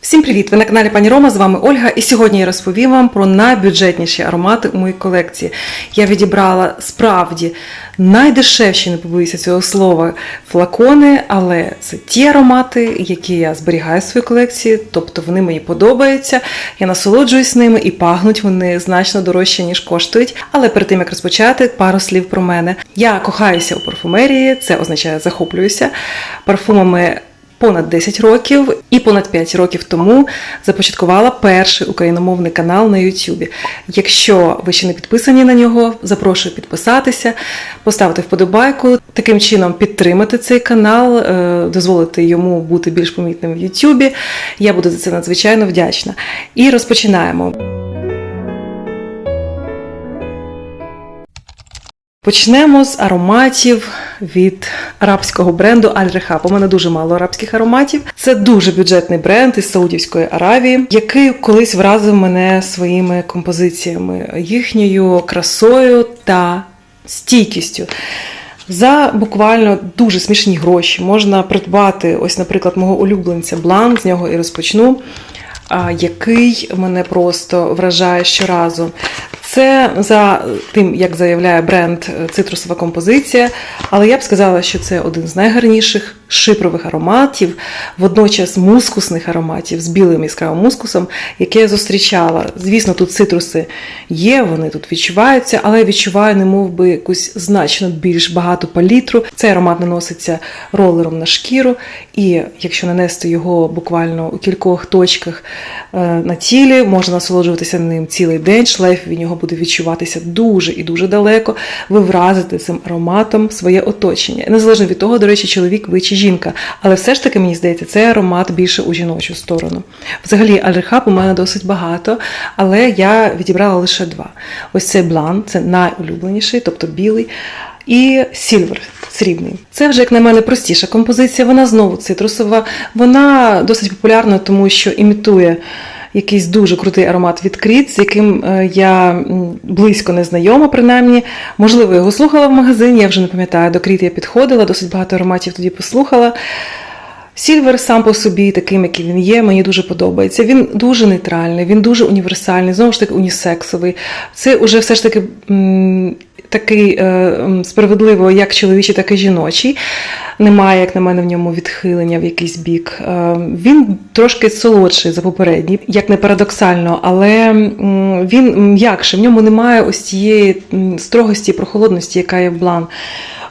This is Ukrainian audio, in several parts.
Всім привіт! Ви на каналі Пані Рома, з вами Ольга, і сьогодні я розповім вам про найбюджетніші аромати у моїй колекції. Я відібрала справді найдешевші, не побоюся цього слова, флакони, але це ті аромати, які я зберігаю в своїй колекції, тобто вони мені подобаються, я насолоджуюсь ними і пахнуть вони значно дорожче, ніж коштують. Але перед тим як розпочати, пару слів про мене. Я кохаюся у парфумерії, це означає захоплююся парфумами понад 10 років і понад 5 років тому започаткувала перший україномовний канал на Ютубі. Якщо ви ще не підписані на нього, запрошую підписатися, поставити вподобайку, таким чином підтримати цей канал, е, дозволити йому бути більш помітним в Ютубі. Я буду за це надзвичайно вдячна. І розпочинаємо. Почнемо з ароматів від арабського бренду Аль-Рехаб. У мене дуже мало арабських ароматів. Це дуже бюджетний бренд із Саудівської Аравії, який колись вразив мене своїми композиціями, їхньою красою та стійкістю. За буквально дуже смішні гроші можна придбати, ось, наприклад, мого улюбленця Блан, з нього і розпочну, який мене просто вражає щоразу. Це за тим, як заявляє бренд цитрусова композиція, але я б сказала, що це один з найгарніших шипрових ароматів, водночас мускусних ароматів з білим яскравим мускусом, яке я зустрічала. Звісно, тут цитруси є, вони тут відчуваються, але я відчуваю, немов би якусь значно більш багату палітру. Цей аромат наноситься ролером на шкіру, і якщо нанести його буквально у кількох точках е, на тілі, можна насолоджуватися ним цілий день. Шлейф від нього буде відчуватися дуже і дуже далеко. Ви вразите цим ароматом своє оточення. Незалежно від того, до речі, чоловік ви чи жінка. Але все ж таки, мені здається, цей аромат більше у жіночу сторону. Взагалі, альрихаб у мене досить багато, але я відібрала лише два. Ось цей блан, це найулюбленіший, тобто білий. І сільвер срібний. Це вже, як на мене, простіша композиція. Вона знову цитрусова. Вона досить популярна, тому що імітує якийсь дуже крутий аромат від Кріт, з яким е, я близько не знайома, принаймні. Можливо, його слухала в магазині, я вже не пам'ятаю. До Кріт я підходила, досить багато ароматів тоді послухала. Сільвер сам по собі, таким, який він є, мені дуже подобається. Він дуже нейтральний, він дуже універсальний, знову ж таки, унісексовий. Це вже все ж таки такий е, справедливо як чоловічий, так і жіночий. Немає, як на мене, в ньому відхилення в якийсь бік. Е, він трошки солодший за попередній, як не парадоксально, але він м'якший. В ньому немає ось цієї строгості і прохолодності, яка є в блан.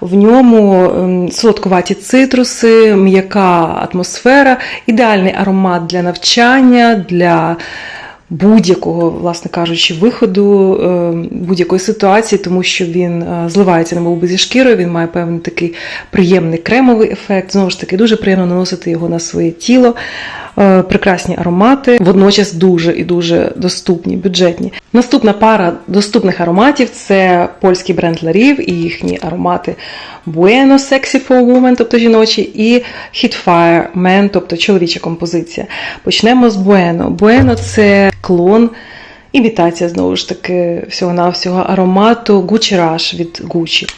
В ньому солодкуваті цитруси, м'яка атмосфера, ідеальний аромат для навчання, для будь-якого, власне кажучи, виходу, ем, будь-якої ситуації, тому що він е, зливається на мовби зі шкірою, він має певний такий приємний кремовий ефект. Знову ж таки, дуже приємно наносити його на своє тіло. Е, Прекрасні аромати, водночас дуже і дуже доступні, бюджетні. Наступна пара доступних ароматів це польський бренд Ларів і їхні аромати Bueno Sexy for Woman, тобто жіночі, і Hitfire Men, тобто чоловіча композиція. Почнемо з Bueno. Bueno – це клон. Імітація, знову ж таки, всього-навсього аромату Gucci Rush від Gucci.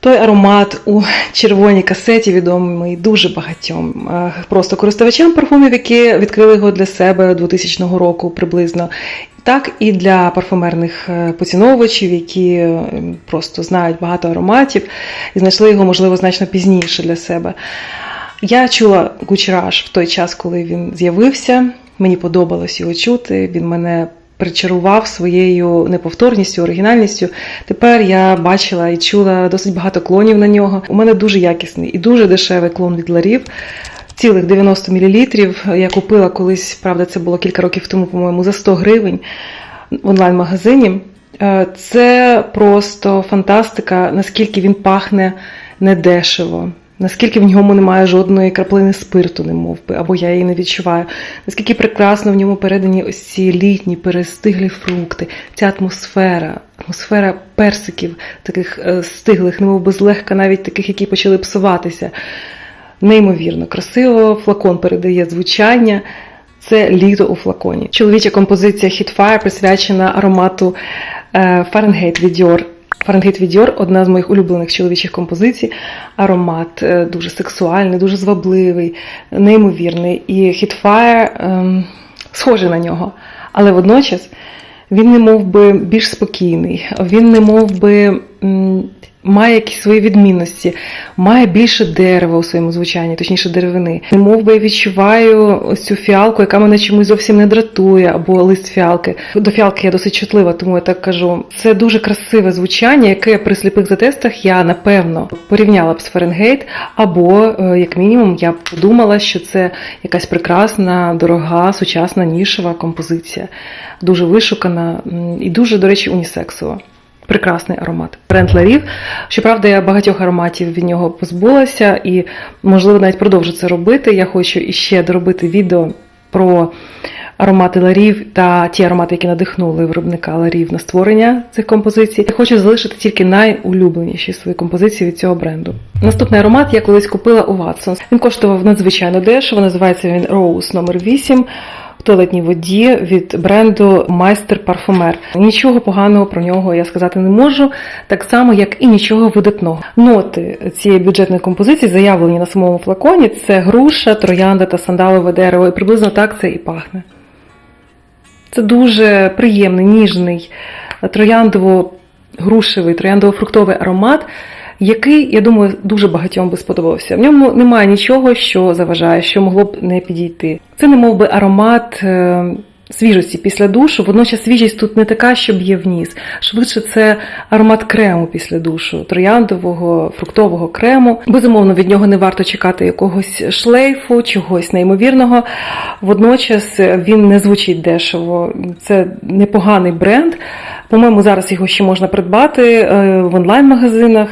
Той аромат у червоній касеті відомий дуже багатьом е, просто користувачам парфумів, які відкрили його для себе 2000 року приблизно. Так і для парфумерних е, поціновувачів, які е, просто знають багато ароматів і знайшли його, можливо, значно пізніше для себе. Я чула Gucci в той час, коли він з'явився. Мені подобалось його чути. Він мене причарував своєю неповторністю, оригінальністю. Тепер я бачила і чула досить багато клонів на нього. У мене дуже якісний і дуже дешевий клон від Ларів. Цілих 90 мл. Я купила колись, правда, це було кілька років тому, по-моєму, за 100 гривень в онлайн-магазині. Е, Це просто фантастика, наскільки він пахне недешево. Наскільки в ньому немає жодної краплини спирту, не мов би, або я її не відчуваю. Наскільки прекрасно в ньому передані ось ці літні, перестиглі фрукти, ця атмосфера, атмосфера персиків, таких е, стиглих, немов би злегка, навіть таких, які почали псуватися. Неймовірно, красиво, флакон передає звучання. Це літо у флаконі. Чоловіча композиція Hitfire присвячена аромату е, Fahrenheit від. Фаренгейт Відьор – одна з моїх улюблених чоловічих композицій. Аромат е, дуже сексуальний, дуже звабливий, неймовірний. І Hitfire ем, схожий на нього. Але водночас він не мов би більш спокійний, він не мов би має якісь свої відмінності, має більше дерева у своєму звучанні, точніше деревини. Не мов би я відчуваю ось цю фіалку, яка мене чомусь зовсім не дратує, або лист фіалки. До фіалки я досить чутлива, тому я так кажу. Це дуже красиве звучання, яке при сліпих затестах я напевно порівняла б з Фаренгейт, або е, як мінімум я подумала, що це якась прекрасна, дорога, сучасна нішева композиція, дуже вишукана і дуже, до речі, унісексова. Прекрасний аромат. Бренд Ларів. Щоправда, я багатьох ароматів від нього позбулася і, можливо, навіть продовжу це робити. Я хочу іще доробити відео про аромати Ларів та ті аромати, які надихнули виробника Ларів на створення цих композицій. Я хочу залишити тільки найулюбленіші свої композиції від цього бренду. Наступний аромат я колись купила у Watsons. Він коштував надзвичайно дешево. Називається він Rose номер 8 в туалетній воді від бренду Майстер Парфумер. Нічого поганого про нього я сказати не можу, так само як і нічого видатного. Ноти цієї бюджетної композиції заявлені на самому флаконі: це груша, троянда та сандалове дерево. І приблизно так це і пахне. Це дуже приємний, ніжний, трояндово-грушевий, трояндово-фруктовий аромат, який, я думаю, дуже багатьом би сподобався. В ньому немає нічого, що заважає, що могло б не підійти. Це не мов би аромат. е, Свіжості після душу, водночас свіжість тут не така, що б'є в ніс. Швидше це аромат крему після душу, трояндового, фруктового крему. Безумовно, від нього не варто чекати якогось шлейфу, чогось неймовірного. Водночас він не звучить дешево. Це непоганий бренд. По-моєму, зараз його ще можна придбати е, в онлайн-магазинах,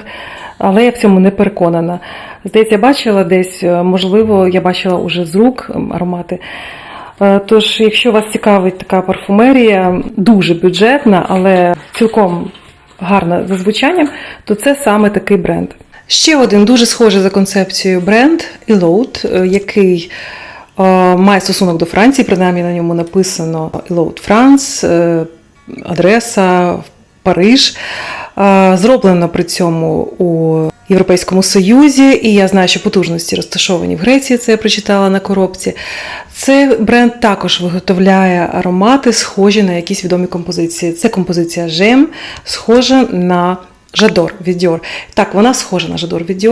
але я в цьому не переконана. Здається, я бачила десь, е, можливо, я бачила уже з рук аромати. Е, Тож, якщо вас цікавить така парфумерія, дуже бюджетна, але цілком гарна за звучанням, то це саме такий бренд. Ще один дуже схожий за концепцією бренд Eloud, е, який має стосунок до Франції, принаймні на ньому написано Eloud France, адреса Париж. Зроблено при цьому у Європейському Союзі, і я знаю, що потужності розташовані в Греції, це я прочитала на коробці. Цей бренд також виготовляє аромати, схожі на якісь відомі композиції. Це композиція Жем, схожа на Жадор від. Так, вона схожа на Жадор від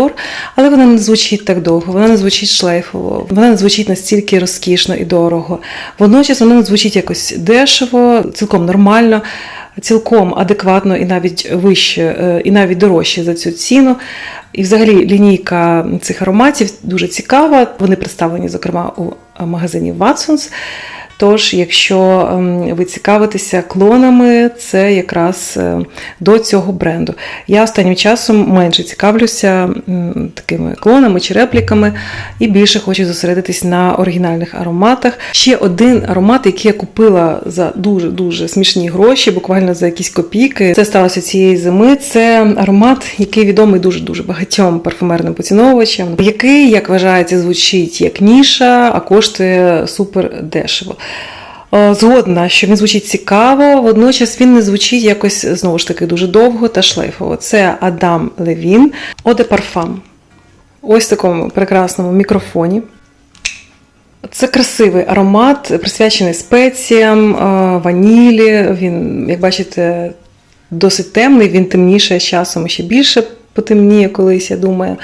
але вона не звучить так довго, вона не звучить шлейфово, вона не звучить настільки розкішно і дорого. Водночас вона не звучить якось дешево, цілком нормально. Цілком адекватно і навіть вище, е, і навіть дорожче за цю ціну. І взагалі лінійка цих ароматів дуже цікава. Вони представлені, зокрема, у магазині Watsons. Тож, якщо ем, ви цікавитеся клонами, це якраз е, до цього бренду. Я останнім часом менше цікавлюся такими клонами чи репліками і більше хочу зосередитись на оригінальних ароматах. Ще один аромат, який я купила за дуже-дуже смішні гроші, буквально за якісь копійки. Це сталося цієї зими. Це аромат, який відомий дуже-дуже багатьом парфумерним поціновувачам, який, як вважається, звучить як ніша, а коштує супер дешево. Е, Згодна, що він звучить цікаво, водночас він не звучить якось знову ж таки дуже довго та шлейфово. Це Адам Левін, Оде Парфам. Ось такому прекрасному мікрофоні. Це красивий аромат, присвячений спеціям, е, ванілі. Він, як бачите, досить темний, він темніше з часом ще більше потемніє колись, я думаю.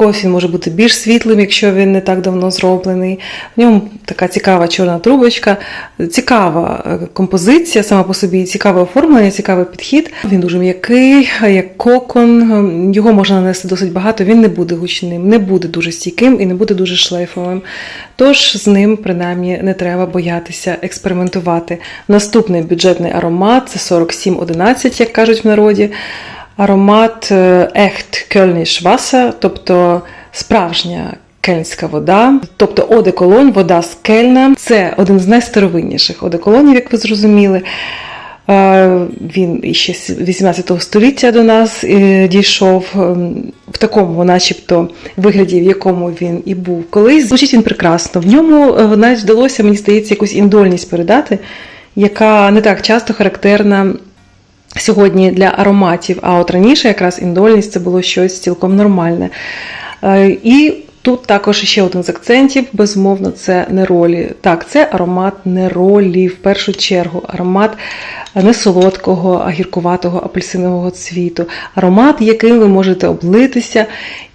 Когось може бути більш світлим, якщо він не так давно зроблений. В ньому така цікава чорна трубочка, цікава е, композиція сама по собі, цікаве оформлення, цікавий підхід. Він дуже м'який, як кокон. Його можна нанести досить багато, він не буде гучним, не буде дуже стійким і не буде дуже шлейфовим. Тож з ним, принаймні, не треба боятися експериментувати. Наступний бюджетний аромат це 4711, як кажуть в народі. Аромат Echt Kölnisch Wasser, тобто справжня кельнська вода, тобто одеколон, вода з Кельна. Це один з найстаровинніших одеколонів, як ви зрозуміли. Е, Він іще з 18 століття до нас е, дійшов ем, в такому, начебто, вигляді, в якому він і був колись. Звучить він прекрасно. В ньому е, навіть вдалося, мені здається, якусь індольність передати, яка не так часто характерна сьогодні для ароматів, а от раніше якраз індольність це було щось цілком нормальне. Е, І тут також ще один з акцентів, безумовно, це неролі. Так, це аромат неролі в першу чергу, аромат не солодкого, а гіркуватого апельсинового цвіту. Аромат, яким ви можете облитися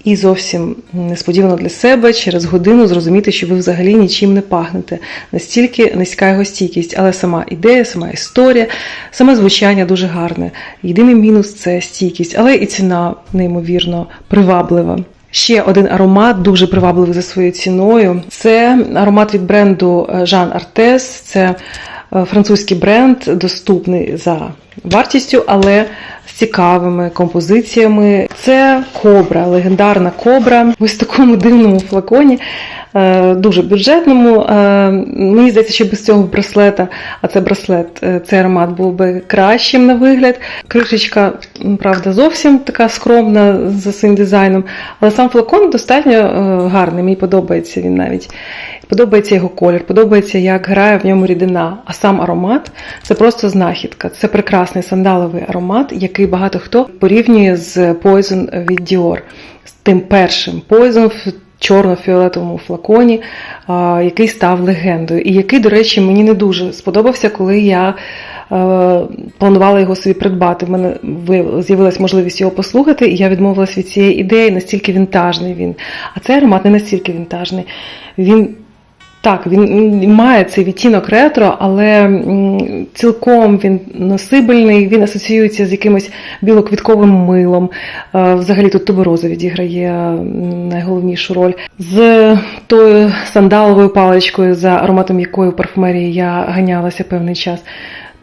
і зовсім несподівано для себе через годину зрозуміти, що ви взагалі нічим не пахнете. Настільки низька його стійкість, але сама ідея, сама історія, саме звучання дуже гарне. Єдиний мінус це стійкість, але і ціна неймовірно приваблива. Ще один аромат дуже привабливий за своєю ціною. Це аромат від бренду Jean Artes. Це е, французький бренд, доступний за вартістю, але з цікавими композиціями. Це кобра, легендарна кобра в такому дивному флаконі. е, Дуже бюджетному. Е, Мені здається, що без цього браслета, а це браслет, е, цей аромат був би кращим на вигляд. Кришечка, правда, зовсім така скромна за своїм дизайном, але сам флакон достатньо гарний. Мені подобається він навіть. Подобається його колір, подобається, як грає в ньому рідина. А сам аромат це просто знахідка. Це прекрасний сандаловий аромат, який багато хто порівнює з Poison від Dior, з тим першим Poison в чорно-фіолетовому флаконі, який став легендою. І який, до речі, мені не дуже сподобався, коли я. е, Планувала його собі придбати. В мене ви- з'явилась можливість його послухати, і я відмовилась від цієї ідеї, настільки вінтажний він. А цей аромат не настільки вінтажний. Він так, він має цей відтінок ретро, але цілком він носибельний, він асоціюється з якимось білоквітковим милом. Е, Взагалі тут тубороза відіграє найголовнішу роль. З тою сандаловою паличкою, за ароматом якої в парфумерії я ганялася певний час.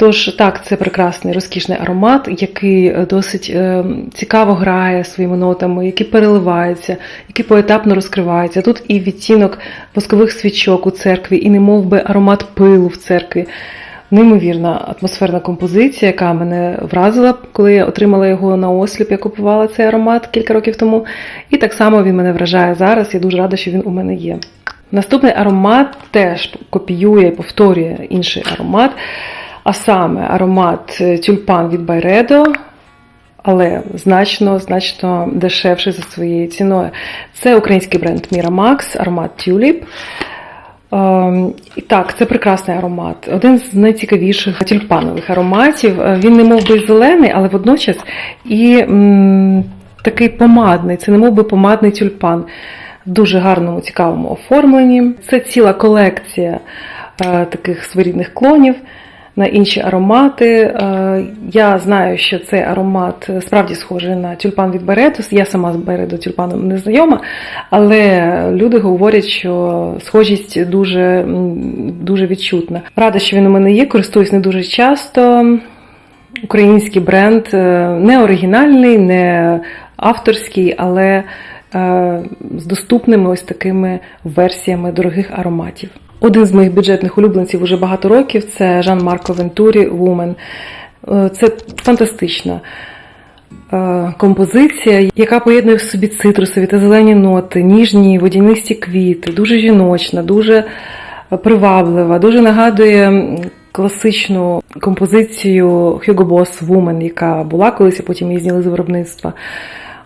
Тож так, це прекрасний розкішний аромат, який е, досить е, цікаво грає своїми нотами, який переливається, який поетапно розкривається. Тут і відтінок воскових свічок у церкві, і немов би аромат пилу в церкві. Неймовірна атмосферна композиція, яка мене вразила, коли я отримала його на осліп. Я купувала цей аромат кілька років тому. І так само він мене вражає зараз. Я дуже рада, що він у мене є. Наступний аромат теж копіює повторює інший аромат, а саме аромат е, тюльпан від Байредо, але значно, значно дешевший за своєю ціною. Це український бренд Miramax, аромат Tulip. Ем, І так, це прекрасний аромат. Один з найцікавіших тюльпанових ароматів. Е, Він не мов би зелений, але водночас і м, такий помадний. Це не мов би помадний тюльпан в дуже гарному, цікавому оформленні. Це ціла колекція е, таких своєрідних клонів на інші аромати. Е, Я знаю, що цей аромат справді схожий на тюльпан від Беретус. Я сама з Бередо тюльпаном не знайома, але люди говорять, що схожість дуже, дуже відчутна. Рада, що він у мене є, користуюсь не дуже часто. Український бренд е, не оригінальний, не авторський, але е, з доступними ось такими версіями дорогих ароматів. Один з моїх бюджетних улюбленців уже багато років це Жан Марко Вентурі Woman. Е, Це фантастична е, композиція, яка поєднує в собі цитрусові та зелені ноти, ніжні водянисті квіти, дуже жіночна, дуже приваблива, дуже нагадує класичну композицію Hugo Boss Woman, яка була колись, а потім її зняли з виробництва.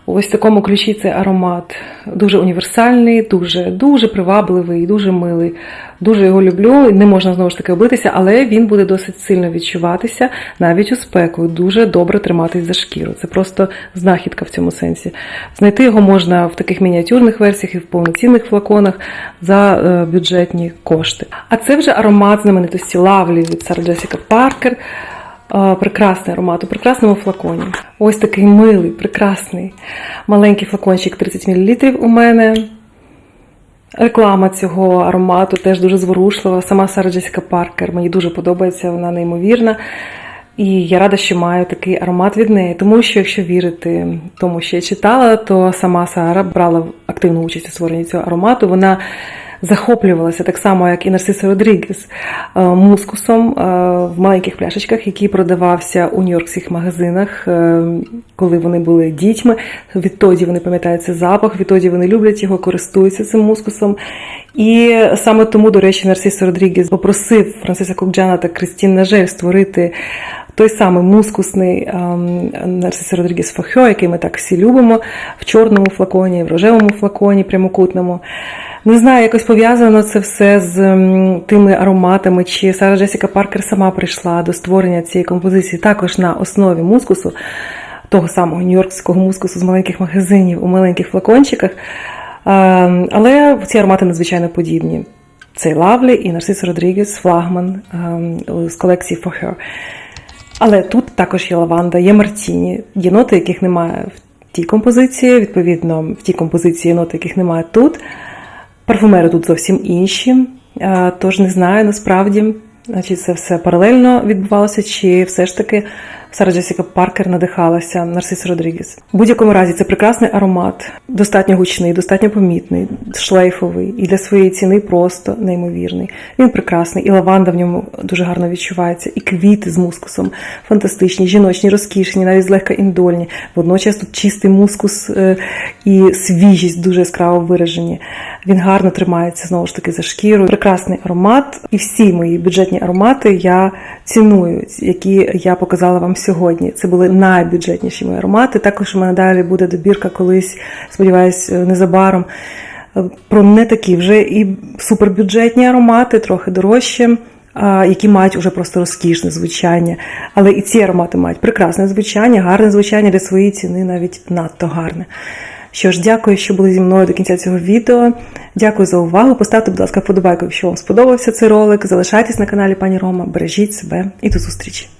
Ось в такому ключі цей аромат дуже універсальний, дуже дуже привабливий, дуже милий. Дуже його люблю. Не можна знову ж таки облитися, але він буде досить сильно відчуватися навіть у спеку. Дуже добре триматись за шкіру. Це просто знахідка в цьому сенсі. Знайти його можна в таких мініатюрних версіях і в повноцінних флаконах за е, бюджетні кошти. А це вже аромат знаменитості Лавлі від Сара Джесіка Паркер. Прекрасний аромат у прекрасному флаконі. Ось такий милий, прекрасний маленький флакончик 30 мл у мене. Реклама цього аромату теж дуже зворушлива. Сама Сара Джесіка Паркер мені дуже подобається, вона неймовірна. І я рада, що маю такий аромат від неї. Тому що, якщо вірити тому, що я читала, то сама Сара брала активну участь у створенні цього аромату. Вона захоплювалася так само, як і Нарсиса Родрігес, е, мускусом е, в маленьких пляшечках, який продавався у нью-йоркських магазинах, е, коли вони були дітьми. Відтоді вони пам'ятають цей запах, відтоді вони люблять його, користуються цим мускусом. І саме тому, до речі, Нарсис Родрігес попросив Франциса Кокджана та Кристін Нажель створити той самий мускусний ем, Нарсис Родрігес Фахьо, який ми так всі любимо, в чорному флаконі, в рожевому флаконі прямокутному. Не знаю, якось пов'язано це все з тими ароматами, чи Сара Джесіка Паркер сама прийшла до створення цієї композиції також на основі мускусу, того самого нью-йоркського мускусу з маленьких магазинів у маленьких флакончиках. Але ці аромати надзвичайно подібні. Цей Лавлі і Нарсис Родрігес, флагман з колекції For Her. Але тут також є лаванда, є мартіні, є ноти, яких немає в тій композиції. Відповідно, в тій композиції є ноти, яких немає тут. Парфумери тут зовсім інші. Е, Тож не знаю насправді, чи це все паралельно відбувалося, чи все ж таки Сара Джесіка Паркер надихалася Нарсис Родрігес. В будь-якому разі це прекрасний аромат, достатньо гучний, достатньо помітний, шлейфовий і для своєї ціни просто неймовірний. Він прекрасний, і лаванда в ньому дуже гарно відчувається, і квіти з мускусом фантастичні, жіночні, розкішні, навіть злегка індольні. Водночас тут чистий мускус е, і свіжість дуже яскраво виражені. Він гарно тримається знову ж таки за шкіру. Прекрасний аромат, і всі мої бюджетні аромати я ціную, які я показала вам сьогодні. Це були найбюджетніші мої аромати. Також у мене далі буде добірка колись, сподіваюсь, незабаром. е, Про не такі вже і супербюджетні аромати, трохи дорожчі, які мають уже просто розкішне звучання. Але і ці аромати мають прекрасне звучання, гарне звучання для своєї ціни, навіть надто гарне. Що ж, дякую, що були зі мною до кінця цього відео. Дякую за увагу. Поставте, будь ласка, вподобайку, якщо вам сподобався цей ролик. Залишайтесь на каналі пані Рома, бережіть себе і до зустрічі!